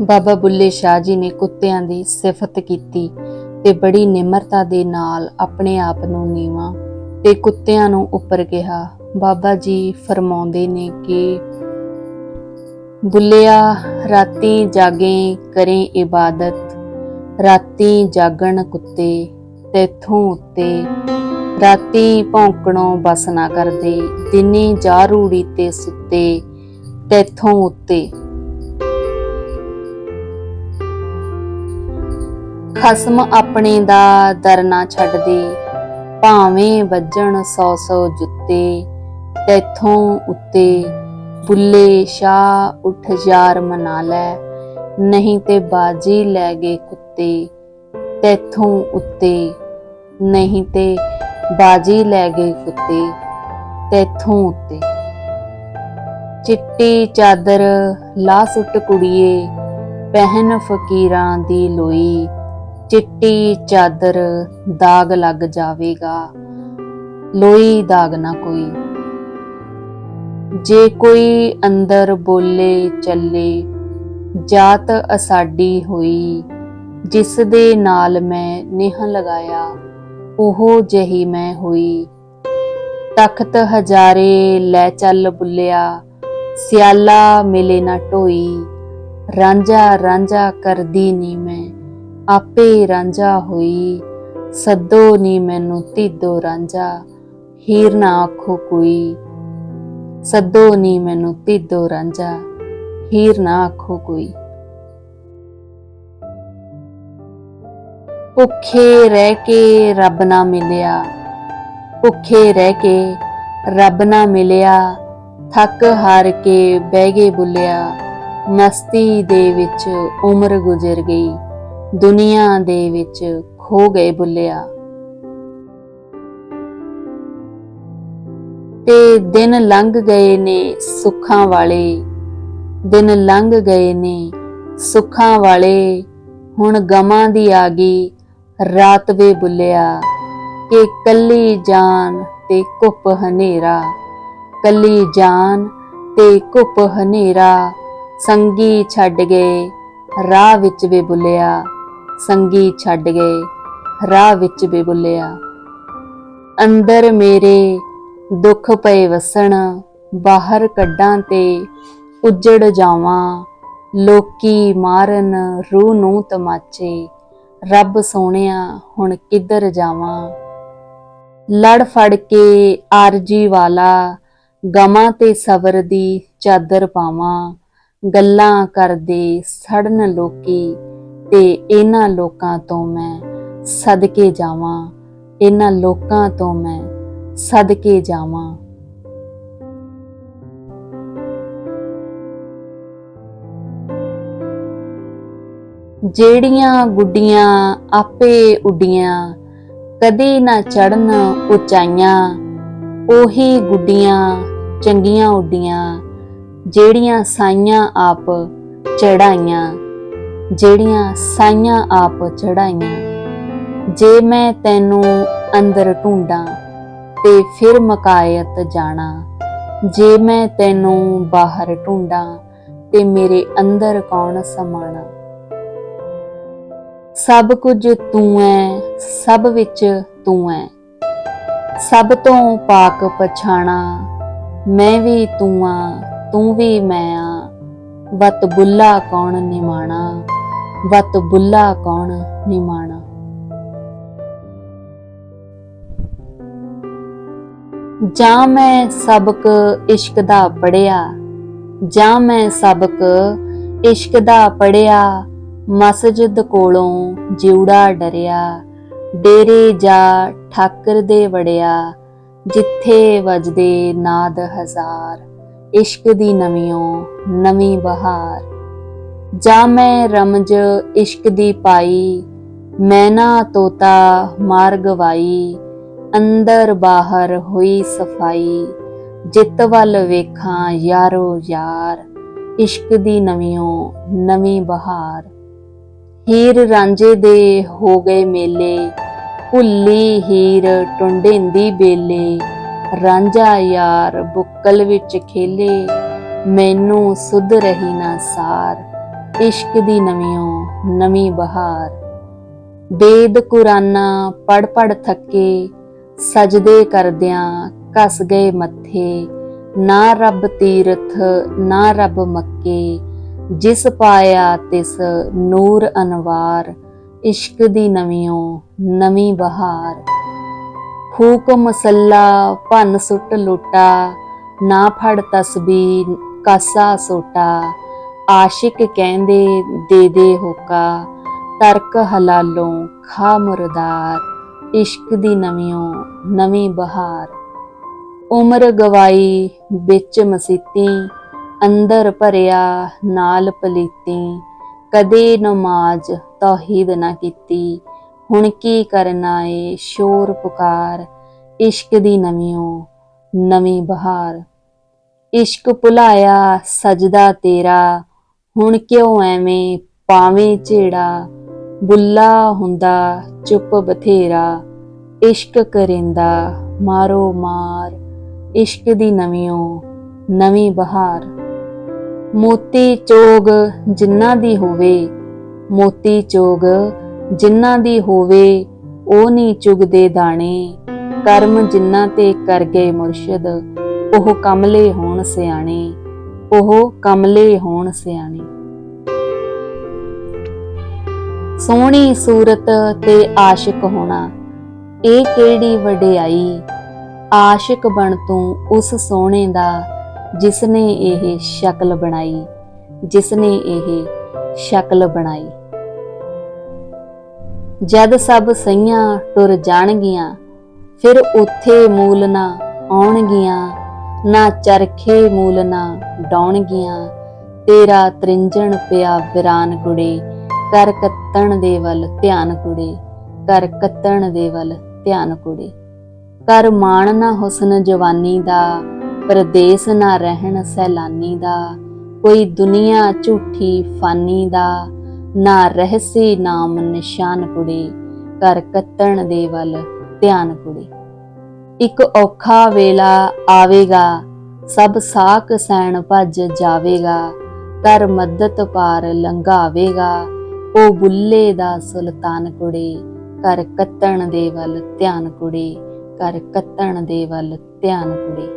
ਬਾਬਾ ਬੁੱਲੇ ਸ਼ਾਹ ਜੀ ਨੇ ਕੁੱਤਿਆਂ ਦੀ ਸਿਫਤ ਕੀਤੀ ਤੇ ਬੜੀ ਨਿਮਰਤਾ ਦੇ ਨਾਲ ਆਪਣੇ ਆਪ ਨੂੰ ਨੀਵਾਂ ਤੇ ਕੁੱਤਿਆਂ ਨੂੰ ਉੱਪਰ ਕਿਹਾ। ਬਾਬਾ ਜੀ ਫਰਮਾਉਂਦੇ ਨੇ ਕਿ, ਬੁੱਲਿਆ, ਰਾਤੀ ਜਾਗੇ ਕਰੇ ਇਬਾਦਤ, ਰਾਤੀ ਜਾਗਣ ਕੁੱਤੇ ਤੇਥੋਂ ਉੱਤੇ, ਰਾਤੀ ਭੌਂਕਣੋਂ ਬਸ ਨਾ ਕਰਦੇ, ਦਿਨੇ ਜਾ ਰੂੜੀ ਤੇ ਸੁੱਤੇ ਤੇਥੋਂ ਉੱਤੇ। ਖਸਮ ਆਪਣੇ ਦਾ ਦਰ ਨਾ ਛੱਡਦੇ। ਭਾਵੇਂ ਵੱਜਣ ਸੌ ਸੌ ਜੁੱਤੇ, ਤੈਥੋਂ ਉੱਤੇ ਬੁੱਲੇ ਸ਼ਾਹ ਉੱਠ ਯਾਰ ਮਨਾ ਲੈ। ਨਹੀਂ ਤੇ ਬਾਜੀ ਲੈ ਗਏ ਕੁੱਤੇ, ਤੈਥੋਂ ਉੱਤੇ ਨਹੀਂ ਤੇ ਬਾਜੀ ਲੈ ਗਏ ਕੁੱਤੇ, ਤੈਥੋਂ ਉੱਤੇ। ਚਿੱਟੀ ਚਾਦਰ ਲਾ ਸੁੱਟ ਕੁੜੀਏ, ਪਹਿਨ ਫਕੀਰਾਂ ਦੀ ਲੋਈ। ਚਿੱਟੀ ਚਾਦਰ ਦਾਗ ਲੱਗ ਜਾਵੇਗਾ। ਲੋਈ ਦਾਗ ਨਾ ਕੋਈ। ਜੇ ਕੋਈ ਅੰਦਰ ਬੋਲੇ ਚੱਲੇ, ਜਾਤ ਅਸਾਡੀ ਹੋਈ, ਜਿਸ ਦੇ ਨਾਲ ਮੈਂ ਨਿਹ ਲਗਾਇਆ, ਉਹ ਜਹੀ ਮੈਂ ਹੋਈ। ਤਖਤ ਹਜ਼ਾਰੇ ਲੈ ਚੱਲ ਬੁੱਲਿਆ, ਸਿਆਲਾ ਮਿਲੇ ਨਾ ਢੋਈ, ਰਾਂਝਾ ਰਾਂਝਾ ਕਰਦੀ ਨੀ ਮੈਂ। ਆਪੇ ਰਾਂਝਾ ਹੋਈ। ਸੱਦੋ ਨੀ ਮੈਨੂੰ ਤਿੱਦੋ ਰਾਂਝਾ, ਹੀਰ ਨਾ ਆਖੋ ਕੋਈ। ਸੱਦੋ ਨੀ ਮੈਨੂੰ ਤਿੱਦੋ ਰਾਂਝਾ, ਹੀਰ ਨਾ ਆਖੋ ਕੋਈ। ਭੁੱਖੇ ਰਹਿ ਕੇ ਰੱਬ ਨਾ ਮਿਲਿਆ, ਭੁੱਖੇ ਰਹਿ ਕੇ ਰੱਬ ਨਾ ਮਿਲਿਆ, ਥੱਕ ਹਾਰ ਕੇ ਬਹਿ ਗਏ ਬੁੱਲਿਆ, ਮਸਤੀ ਦੇ ਵਿੱਚ ਉਮਰ ਗੁਜ਼ਰ ਗਈ। ਦੁਨੀਆ ਦੇ ਵਿੱਚ ਖੋ ਗਏ ਬੁੱਲਿਆ। ਤੇ ਦਿਨ ਲੰਘ ਗਏ ਨੇ ਸੁੱਖਾਂ ਵਾਲੇ। ਦਿਨ ਲੰਘ ਗਏ ਨੇ ਸੁੱਖਾਂ ਵਾਲੇ। ਹੁਣ ਗਮਾਂ ਦੀ ਆ ਗਈ ਰਾਤ ਵੇ ਬੁੱਲਿਆ। ਕਿ ਕੱਲੀ ਜਾਨ ਤੇ ਕੁੱਪ ਹਨੇਰਾ। ਕੱਲੀ ਜਾਨ ਤੇ ਕੁੱਪ ਹਨੇਰਾ। ਸੰਗੀ ਛੱਡ ਗਏ, ਰਾਹ ਵਿੱਚ ਵੇ ਬੁੱਲਿਆ। ਸੰਗੀ ਛੱਡ ਗਏ, ਰਾਹ ਵਿੱਚ ਵੇ ਬੁੱਲਿਆ। ਅੰਦਰ ਮੇਰੇ ਦੁੱਖ ਪਏ ਵਸਣ, ਬਾਹਰ ਕੱਢਾਂ ਤੇ ਉੱਜੜ ਜਾਵਾਂ। ਲੋਕੀ ਮਾਰਨ ਰੂਹ ਨੂੰ ਤਮਾਚੇ, ਰੱਬ ਸੋਹਣਿਆ ਹੁਣ ਕਿੱਧਰ ਜਾਵਾਂ। ਲੜ ਫੜ ਕੇ ਆਰਜੀ ਵਾਲਾ, ਗਮਾਂ ਤੇ ਸਬਰ ਦੀ ਚਾਦਰ ਪਾਵਾਂ। ਗੱਲਾਂ ਕਰਦੇ ਸੜਨ ਲੋਕੀ ਤੇ ਇਹਨਾਂ ਲੋਕਾਂ ਤੋਂ ਮੈਂ ਸਦਕੇ ਜਾਵਾਂ, ਇਹਨਾਂ ਲੋਕਾਂ ਤੋਂ ਮੈਂ ਸਦਕੇ ਜਾਵਾਂ। ਜਿਹੜੀਆਂ ਗੁੱਡੀਆਂ ਆਪੇ ਉੱਡੀਆਂ, ਕਦੇ ਨਾ ਚੜਨ ਉਚਾਈਆਂ, ਉਹੀ ਗੁੱਡੀਆਂ ਚੰਗੀਆਂ ਉੱਡੀਆਂ, ਜਿਹੜੀਆਂ ਸਾਈਆਂ ਆਪ ਚੜਾਈਆਂ ਜਿਹੜੀਆਂ ਸਾਈਆਂ ਆਪ ਚੜਾਈਆਂ ਜੇ ਮੈਂ ਤੈਨੂੰ ਅੰਦਰ ਢੂੰਡਾਂ ਤੇ ਫਿਰ ਮਕਾਇਤ ਜਾਣਾ, ਜੇ ਮੈਂ ਤੈਨੂੰ ਬਾਹਰ ਢੂੰਡਾਂ ਤੇ ਮੇਰੇ ਅੰਦਰ ਕੌਣ ਸਮਾਣਾ? ਸਭ ਕੁਝ ਤੂੰ ਐ, ਸਭ ਵਿੱਚ ਤੂੰ ਐ। ਸਭ ਤੋਂ ਪਾਕ ਪਛਾਣਾ, ਮੈਂ ਵੀ ਤੂੰ ਆ, ਤੂੰ ਵੀ ਮੈਂ ਆ। ਵਤ ਬੁੱਲਾ ਕੌਣ ਨਿਮਾਣਾ? ਵਤ ਬੁੱਲਾ ਕੌਣ ਨਿਮਾਣਾ? ਜਾਂ ਮੈਂ ਸਬਕ ਇਸ਼ਕ ਦਾ ਪੜਿਆ ਜਾਂ ਮੈਂ ਸਬਕ ਇਸ਼ਕ ਦਾ ਪੜਿਆ ਮਸਜਿਦ ਕੋਲੋਂ ਜਿਉੜਾ ਡਰਿਆ, ਡੇਰੇ ਜਾ ਠਾਕਰ ਦੇ ਵੜਿਆ, ਜਿੱਥੇ ਵਜਦੇ ਨਾਦ ਹਜ਼ਾਰ, ਇਸ਼ਕ ਦੀ ਨਵੀਓਂ ਨਵੀਂ ਬਹਾਰ। ਜਾ ਮੈਂ ਰਮਜ ਇਸ਼ਕ ਦੀ ਪਾਈ ਮੈਨਾ ਤੋਤਾ ਮਾਰ ਗਵਾਈ ਅੰਦਰ ਬਾਹਰ ਹੋਈ ਸਫ਼ਾਈ, ਜਿੱਤ ਵੱਲ ਵੇਖਾਂ ਯਾਰੋ ਯਾਰ, ਇਸ਼ਕ ਦੀ ਨਵੀਓਂ ਨਵੀਂ ਬਹਾਰ। ਹੀਰ ਰਾਂਝੇ ਦੇ ਹੋ ਗਏ ਮੇਲੇ, ਭੁੱਲੀ ਹੀਰ ਟੁੰਡਿੰਦੀ ਬੇਲੇ, ਰਾਂਝਾ ਯਾਰ ਬੁੱਕਲ ਵਿੱਚ ਖੇਲੇ, ਮੈਨੂੰ ਸੁਧ ਰਹੀ ਨਾ ਸਾਰ। ਇਸ਼ਕ ਦੀ ਨਵੀਓਂ ਨਵੀਂ ਬਹਾਰ। ਵੇਦ ਕੁਰਾਨਾ ਪੜ ਪੜ ਥੱਕੇ, ਸਜਦੇ ਕਰਦਿਆਂ ਕਸ ਗਏ ਮੱਥੇ। ਨਾ ਰੱਬ ਤੀਰਥ, ਨਾ ਰੱਬ ਮੱਕੇ, ਜਿਸ ਪਾਇਆ ਤਿਸ ਨੂਰ ਅਨਵਾਰ। ਇਸ਼ਕ ਦੀ ਨਵੀਓਂ ਨਵੀਂ ਬਹਾਰ। ਫੂਕ ਮਸੱਲਾ ਭੰਨ ਸੁੱਟ ਲੋਟਾ, ਨਾ ਫੜ ਤਸਬੀ ਕਾਸਾ ਸੋਟਾ। ਆਸ਼ਿਕ ਕਹਿੰਦੇ, ਦੇ ਦੇ ਹੋਕਾ, ਤਰਕ ਹਲਾਲੋਂ ਖਾ ਮੁਰਦਾਰ, ਇਸ਼ਕ ਦੀ ਨਵੀਓਂ ਨਵੀਂ ਬਹਾਰ। ਉਮਰ ਗਵਾਈ ਵਿੱਚ ਮਸੀਤੀ, ਅੰਦਰ ਭਰਿਆ ਨਾਲ ਪਲੀਤੀ, ਕਦੇ ਨਮਾਜ਼ ਤੌਹੀਦ ਨਾ ਕੀਤੀ, ਹੁਣ ਕੀ ਕਰਨਾ ਏ ਸ਼ੋਰ ਪੁਕਾਰ, ਇਸ਼ਕ ਦੀ ਨਵੀਓਂ ਨਵੀਂ ਬਹਾਰ। ਇਸ਼ਕ ਭੁਲਾਇਆ ਸਜਦਾ ਤੇਰਾ ਹੁਣ ਕਿਉਂ ਐਵੇਂ ਪਾਵੇਂ ਝੇੜਾ ਬੁੱਲਾ ਹੁੰਦਾ ਚੁੱਪ ਬਥੇਰਾ, ਇਸ਼ਕ ਕਰਿੰਦਾ ਮਾਰੋ ਮਾਰ, ਇਸ਼ਕ ਦੀ ਨਵੀਓ ਨਵੀਂ ਬਹਾਰ। ਮੋਤੀ ਚੋਗ ਜਿਨ੍ਹਾਂ ਦੀ ਹੋਵੇ, ਮੋਤੀ ਚੋਗ ਜਿਨ੍ਹਾਂ ਦੀ ਹੋਵੇ, ਉਹ ਨਹੀਂ ਚੁਗਦੇ ਦਾਣੇ। ਕਰਮ ਜਿਨ੍ਹਾਂ ਤੇ ਕਰ ਗਏ ਮੁਰਸ਼ਿਦ, ਉਹ ਕਮਲੇ ਹੋਣ ਸਿਆਣੇ। ਉਹ ਕਮਲੇ ਹੋਣ ਸਿਆਣੇ। ਸੋਹਣੀ ਸੂਰਤ ਤੇ ਆਸ਼ਿਕ ਹੋਣਾ, ਇਹ ਕਿਹੜੀ ਵਡਿਆਈ? ਆਸ਼ਿਕ ਬਣ ਤੂੰ ਉਸ ਸੋਹਣੇ ਦਾ, ਜਿਸਨੇ ਇਹ ਸ਼ਕਲ ਬਣਾਈ, ਜਿਸਨੇ ਇਹ ਸ਼ਕਲ ਬਣਾਈ। ਜਦ ਸਭ ਸਈਆਂ ਟੁਰ ਜਾਣਗੀਆਂ, ਫਿਰ ਉੱਥੇ ਮੂਲ ਨਾ ਆਉਣਗੀਆਂ ਨਾ ਚਰਖੇ ਮੂਲ ਨਾ ਡਾਉਣਗੀਆਂ, ਤੇਰਾ ਤ੍ਰਿੰਜਣ ਪਿਆ ਵਿਰਾਨ ਕੁੜੇ ਕਰ ਕੱਤਣ ਦੇ ਵੱਲ ਧਿਆਨ ਕੁੜੇ ਕਰ ਕੱਤਣ ਦੇ ਵੱਲ ਧਿਆਨ ਕੁੜੇ ਕਰ ਮਾਣ ਨਾ ਹੁਸਨ ਜਵਾਨੀ ਦਾ, ਪਰਦੇਸ ਨਾ ਰਹਿਣ ਸੈਲਾਨੀ ਦਾ, ਕੋਈ ਦੁਨੀਆ ਝੂਠੀ ਫਾਨੀ ਦਾ, ਨਾ ਰਹਿਸੀ ਨਾਮ ਨਿਸ਼ਾਨ ਕੁੜੇ ਕਰ ਕੱਤਣ ਦੇ ਵੱਲ ਧਿਆਨ ਕੁੜੇ ਇੱਕ ਔਖਾ ਵੇਲਾ ਆਵੇਗਾ, ਸਭ ਸਾਖ ਸੈਣ ਭੱਜ ਜਾਵੇਗਾ ਕਰ ਮਦਦ ਪਾਰ ਲੰਘਾਵੇਗਾ, ਉਹ ਬੁੱਲੇ ਦਾ ਸੁਲਤਾਨ ਕੁੜੇ ਕਰ ਕੱਤਣ ਦੇ ਵੱਲ ਧਿਆਨ ਕੁੜੇ ਕਰ ਕੱਤਣ ਦੇ ਵੱਲ ਧਿਆਨ ਕੁੜੇ।